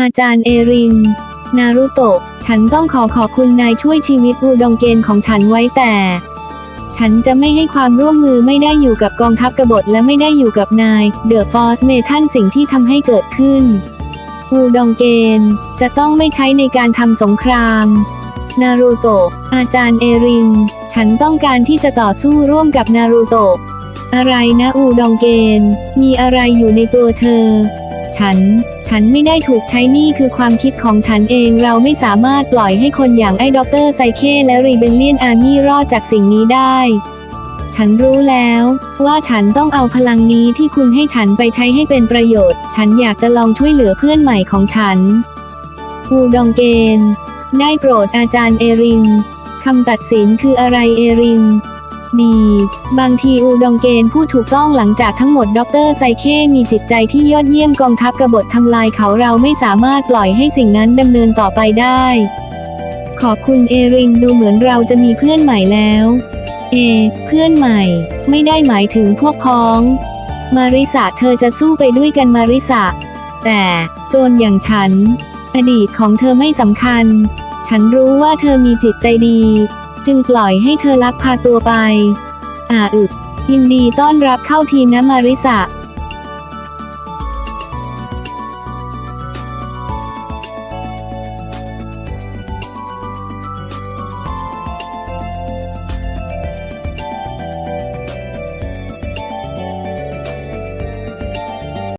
อาจารย์เอริน นารุโตะ ฉันต้องขอขอบคุณนายช่วยชีวิตอูดองเกนของฉันไว้แต่ ฉันจะไม่ให้ความร่วมมือไม่ได้อยู่กับกองทัพกบฏและไม่ได้อยู่กับนายเดอะฟอสเมทันสิ่งที่ทำให้เกิดขึ้นอูดองเกนจะต้องไม่ใช้ในการทำสงครามนารูโตะ อาจารย์เอริน ฉันต้องการที่จะต่อสู้ร่วมกับนารูโตะ อะไรนะอูดองเกน มีอะไรอยู่ในตัวเธอ ฉัน ฉันไม่ได้ถูกใช้นี่คือความคิดของฉันเองเราไม่สามารถปล่อยให้คนอย่างไอ้ด็อกเตอร์ไซเคและรีเบลเลียนอาร์มี่รอดจากสิ่งนี้ได้ ฉันรู้แล้ว ว่าฉันต้องเอาพลังนี้ที่คุณให้ฉันไปใช้ให้เป็นประโยชน์ ฉันอยากจะลองช่วยเหลือเพื่อนใหม่ของฉันอูดองเกน ได้โปรดอาจารย์เอรินคำตัดสินคืออะไรเอริน ดี บางทีอูดองเกนพูดถูกต้องหลังจากทั้งหมดด็อกเตอร์ไซเคมีจิตใจที่ยอดเยี่ยมกองทัพกบฏทำลายเขาเราไม่สามารถปล่อยให้สิ่งนั้นดำเนินต่อไปได้ ขอบคุณเอรินดูเหมือนเราจะมีเพื่อนใหม่แล้ว เอ เพื่อนใหม่ ไม่ได้หมายถึงพวกพ้อง มาริสาเธอจะสู้ไปด้วยกันมาริสาแต่โจรอย่างฉัน อดีตของเธอไม่สำคัญ ฉันรู้ว่าเธอมีจิตใจดี จึงปล่อยให้เธอลักพาตัวไป อาอึกยินดีต้อนรับเข้าทีมนะมาริสะ